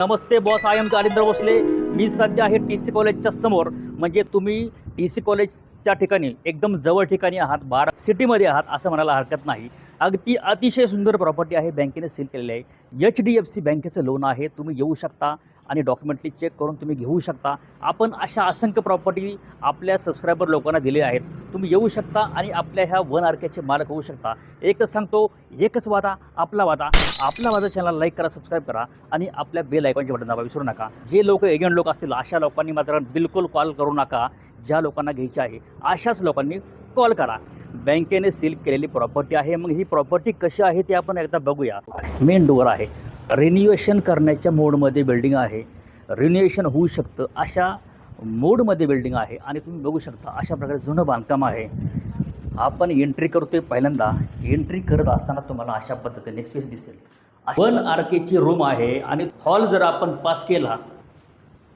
Namaste boss I am Darindra Bhosale. मी सध्या आहे T C कॉलेजच्या समोर. म्हणजे तुम्ही टी सी कॉलेजच्या ठिकाणी एकदम जवळ ठिकाणी आहात बार सिटीमध्ये आहात असं म्हणायला हरकत नाही. अगदी अतिशय सुंदर प्रॉपर्टी आहे बँकेने सील केलेली आहे. एच डी एफ सी बँकेचं लोन आहे तुम्ही येऊ शकता. आणि डॉक्युमेंटली चेक करून तुम्ही घेऊ शकता. आपण अशा असंख्य प्रॉपर्टी आपल्या सबस्क्रायबर लोकांना दिले आहेत. तुम्ही येऊ शकता आणि आपल्या ह्या वन आर केचे मालक होऊ शकता. एकच सांगतो एकच वादा आपला वादा. आपला वादा चॅनल लाईक करा सबस्क्राईब करा आणि आपल्या बेल आयकॉनचे बटन दाबा विसरू नका. जे लोक एजंट लोक असतील अशा लोकांनी मात्र बिलकुल कॉल करू नका. ज्या लोकांना घ्यायचे आहे अशाच लोकांनी कॉल करा. बँकेने सील केलेली प्रॉपर्टी आहे. मग ही प्रॉपर्टी कशी आहे ते आपण एकदा बघूया. मेन डोअर आहे. रिन्युएशन करण्याच्या मोडमध्ये बिल्डिंग आहे. रिन्युएशन होऊ शकतं अशा मोडमध्ये बिल्डिंग आहे आणि तुम्ही बघू शकता अशा प्रकारे जुनं बांधकाम आहे. आपण एंट्री करतोय पहिल्यांदा. एंट्री करत असताना तुम्हाला अशा पद्धतीने स्पेस दिसेल. वन आर केची रूम आहे आणि हॉल जर आपण पास केला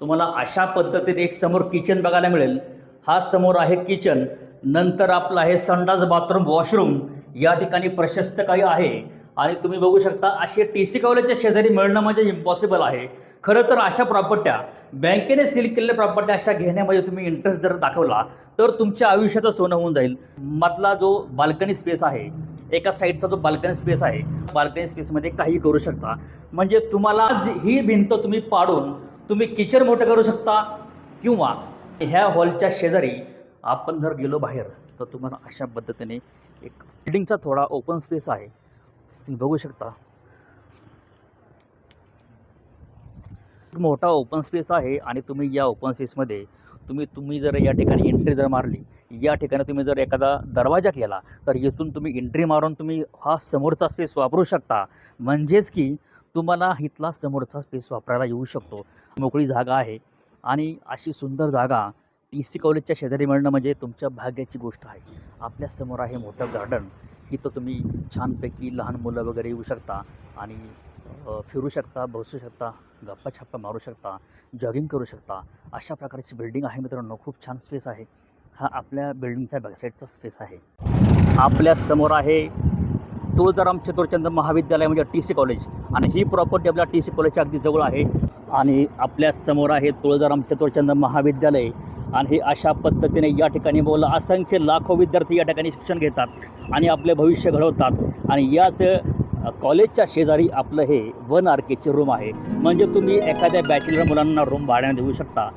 तुम्हाला अशा पद्धतीने एक समोर किचन बघायला मिळेल. हा समोर आहे किचन नंतर आपलं आहे संडास बाथरूम वॉशरूम या ठिकाणी प्रशस्त काही आहे. आणि तुम्ही बघू शकता असे टी सी कॉलेजच्या शेजारी मिळणं म्हणजे इम्पॉसिबल आहे. खरं तर अशा प्रॉपर्ट्या बँकेने सील केलेल्या प्रॉपर्ट्या अशा घेण्यामध्ये तुम्ही इंटरेस्ट जर दाखवला तर तुमच्या आयुष्याचं सोनं होऊन जाईल. मधला जो बाल्कनी स्पेस आहे एका साईडचा जो बाल्कनी स्पेस आहे बाल्कनी स्पेसमध्ये काही करू शकता. म्हणजे तुम्हाला ही भिंत तुम्ही पाडून तुम्ही किचन मोठं करू शकता किंवा ह्या हॉलच्या शेजारी आपण जर गेलो बाहेर तर तुम्हाला अशा पद्धतीने एक बिल्डिंगचा थोडा ओपन स्पेस आहे. बघू शकता. एक मोठा ओपन स्पेस आहे आणि तुम्ही या ओपन स्पेसमध्ये तुम्ही तुम्ही जर या ठिकाणी एंट्री जर मारली या ठिकाणी तुम्ही जर एखादा दरवाजा केला तर इथून तुम्ही एंट्री मारून तुम्ही हा समोरचा स्पेस वापरू शकता. म्हणजेच की तुम्हाला इथला समोरचा स्पेस वापरायला येऊ शकतो. मोकळी जागा आहे आणि अशी सुंदर जागा टी सी कॉलेजच्या शेजारी मिळणं म्हणजे तुमच्या भाग्याची गोष्ट आहे. आपल्यासमोर आहे मोठं गार्डन इथं तुम्ही छानपैकी लहान मुलं वगैरे येऊ शकता आणि फिरू शकता बसू शकता गप्पा छप्पा मारू शकता जॉगिंग करू शकता. अशा प्रकारची बिल्डिंग आहे मित्रांनो. खूप छान स्पेस आहे. हा आपल्या बिल्डिंगच्या बॅकसाईडचा स्पेस आहे. आपल्यासमोर आहे तुळजाराम चतुर्चंद महाविद्यालय म्हणजे टी सी कॉलेज आणि ही प्रॉपर्टी आपल्या टी सी कॉलेजच्या अगदी जवळ आहे. आणि आपल्यासमोर आहे तुळजाराम चतुर्चंद महाविद्यालय. आणि हे अशा पद्धतीने या ठिकाणी बोला असंख्य लाखो विद्यार्थी या ठिकाणी शिक्षण घेतात आणि आपले भविष्य घडवतात. आणि याच कॉलेजच्या शेजारी आपलं हे वन आर केचे रूम आहे. म्हणजे तुम्ही एखाद्या बॅचलर मुलांना रूम भाड्याने देऊ शकता.